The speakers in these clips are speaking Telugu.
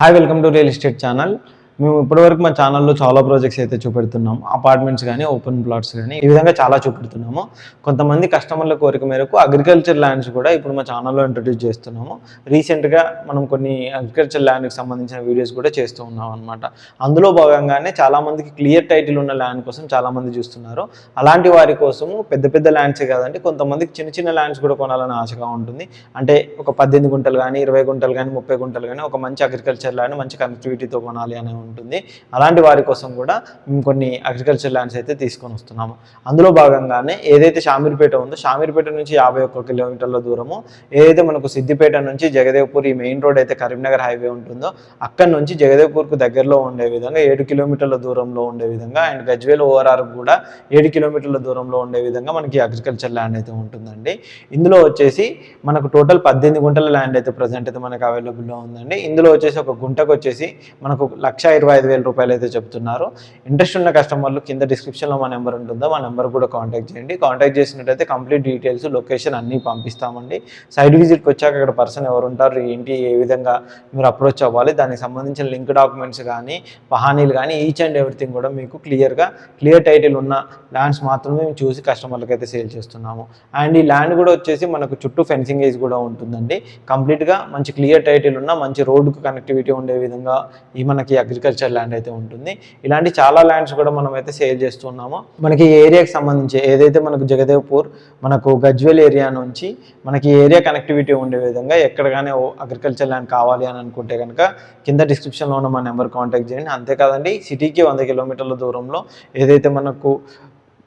Hi, welcome to Real Estate Channel. మేము ఇప్పటివరకు మా ఛానల్లో చాలా ప్రాజెక్ట్స్ అయితే చూపెడుతున్నాము అపార్ట్మెంట్స్ కానీ ఓపెన్ ప్లాట్స్ కానీ ఈ విధంగా చాలా చూపెడుతున్నాము. కొంతమంది కస్టమర్ల కోరిక మేరకు అగ్రికల్చర్ ల్యాండ్స్ కూడా ఇప్పుడు మా ఛానల్లో ఇంట్రడ్యూస్ చేస్తున్నాము. రీసెంట్గా మనం కొన్ని అగ్రికల్చర్ ల్యాండ్కి సంబంధించిన వీడియోస్ కూడా చేస్తూ ఉన్నాం అనమాట అందులో భాగంగానే చాలామందికి క్లియర్ టైటిల్ ఉన్న ల్యాండ్ కోసం చాలామంది చూస్తున్నారు. అలాంటి వారి కోసము పెద్ద పెద్ద ల్యాండ్సే కాదండి కొంతమందికి చిన్న చిన్న ల్యాండ్స్ కూడా కొనాలని ఆశగా ఉంటుంది. అంటే ఒక పద్దెనిమిది గుంటలు కానీ ఇరవై గుంటలు కానీ ముప్పై గుంటలు కానీ ఒక మంచి అగ్రికల్చర్ ల్యాండ్ మంచి కనెక్టివిటీతో కొనాలి అని ఉంటుంది. అలాంటి వారి కోసం కూడా మేము కొన్ని అగ్రికల్చర్ ల్యాండ్స్ అయితే తీసుకొని వస్తున్నాము. అందులో భాగంగానే ఏదైతే షామీర్పేట ఉందో షామీర్పేట నుంచి యాభై ఒక్క కిలోమీటర్ల దూరము ఏదైతే మనకు సిద్దిపేట నుంచి జగదేవ్పూర్ ఈ మెయిన్ రోడ్ అయితే కరీంనగర్ హైవే ఉంటుందో అక్కడ నుంచి జగదేవ్పూర్కు దగ్గరలో ఉండే విధంగా ఏడు కిలోమీటర్ల దూరంలో ఉండే విధంగా అండ్ గజ్వేల్ ఓఆర్ఆర్ కూడా ఏడు కిలోమీటర్ల దూరంలో ఉండే విధంగా మనకి అగ్రికల్చర్ ల్యాండ్ అయితే ఉంటుందండి. ఇందులో వచ్చేసి మనకు టోటల్ పద్దెనిమిది గుంటల ల్యాండ్ అయితే ప్రజెంట్ అయితే మనకు అవైలబుల్లో ఉందండి. ఇందులో వచ్చేసి ఒక గుంటకు వచ్చేసి మనకు లక్ష ఇరవై ఐదు వేల రూపాయలు అయితే చెప్తున్నారు. ఇంట్రెస్ట్ ఉన్న కస్టమర్లు కింద డిస్క్రిప్షన్లో మా నెంబర్ ఉంటుందో మా నెంబర్ కూడా కాంటాక్ట్ చేయండి. కాంటాక్ట్ చేసినట్టయితే కంప్లీట్ డీటెయిల్స్ లొకేషన్ అన్నీ పంపిస్తామండి. సైట్ విజిట్కి వచ్చాక అక్కడ పర్సన్ ఎవరు ఉంటారు ఏంటి ఏ విధంగా మీరు అప్రోచ్ అవ్వాలి దానికి సంబంధించిన లింక్ డాక్యుమెంట్స్ కానీ పహానీలు కానీ ఈచ్ అండ్ ఎవ్రీథింగ్ కూడా మీకు క్లియర్గా క్లియర్ టైటిల్ ఉన్న ల్యాండ్స్ మాత్రమే మేము చూసి కస్టమర్లకు అయితే సేల్ చేస్తున్నాము. అండ్ ఈ ల్యాండ్ కూడా వచ్చేసి మనకు చుట్టూ ఫెన్సింగ్ ఏజ్ కూడా ఉంటుందండి. కంప్లీట్గా మంచి క్లియర్ టైటిల్ ఉన్న మంచి రోడ్డుకు కనెక్టివిటీ ఉండే విధంగా ఈ మనకి అగ్రికల్చర్ ల్యాండ్ అయితే ఉంటుంది. ఇలాంటి చాలా ల్యాండ్స్ కూడా మనం అయితే సేల్ చేస్తున్నాము. మనకి ఈ ఏరియాకి సంబంధించి ఏదైతే మనకు జగదేవ్పూర్ మనకు గజ్వేల్ ఏరియా నుంచి మనకి ఏరియా కనెక్టివిటీ ఉండే విధంగా ఎక్కడ కానీ అగ్రికల్చర్ ల్యాండ్ కావాలి అని అనుకుంటే కనుక కింద డిస్క్రిప్షన్లో ఉన్న మా నెంబర్ కాంటాక్ట్ చేయండి. అంతేకాదండి సిటీకి వంద కిలోమీటర్ల దూరంలో ఏదైతే మనకు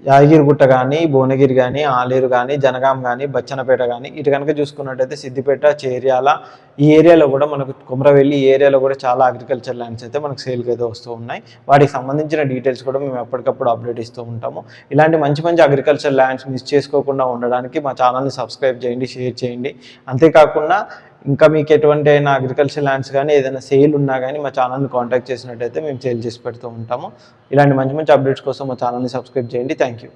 యాదగిరిగుట్ట కానీ భువనగిరి కానీ ఆలేరు కానీ జనగాం కానీ బచ్చనపేట కానీ ఇటు కనుక చూసుకున్నట్టయితే సిద్దిపేట చేర్యాల ఈ ఏరియాలో కూడా మనకు కుమ్రవెల్లి ఈ ఏరియాలో కూడా చాలా అగ్రికల్చర్ ల్యాండ్స్ అయితే మనకు సేల్కి అయితే వస్తూ ఉన్నాయి. వాటికి సంబంధించిన డీటెయిల్స్ కూడా మేము ఎప్పటికప్పుడు అప్డేట్ ఇస్తూ ఉంటాము. ఇలాంటి మంచి మంచి అగ్రికల్చర్ ల్యాండ్స్ మిస్ చేసుకోకుండా ఉండడానికి మా ఛానల్ని సబ్స్క్రైబ్ చేయండి షేర్ చేయండి. అంతేకాకుండా ఇంకా మీకు ఎటువంటి అయినా అగ్రికల్చర్ ల్యాండ్స్ కానీ ఏదైనా సేల్ ఉన్నా కానీ మా ఛానల్ని కాంటాక్ట్ చేసినట్టయితే మేము సేల్ చేసి పెడుతూ ఉంటాము. ఇలాంటి మంచి మంచి అప్డేట్స్ కోసం మా ఛానల్ని సబ్స్క్రైబ్ చేయండి. Thank you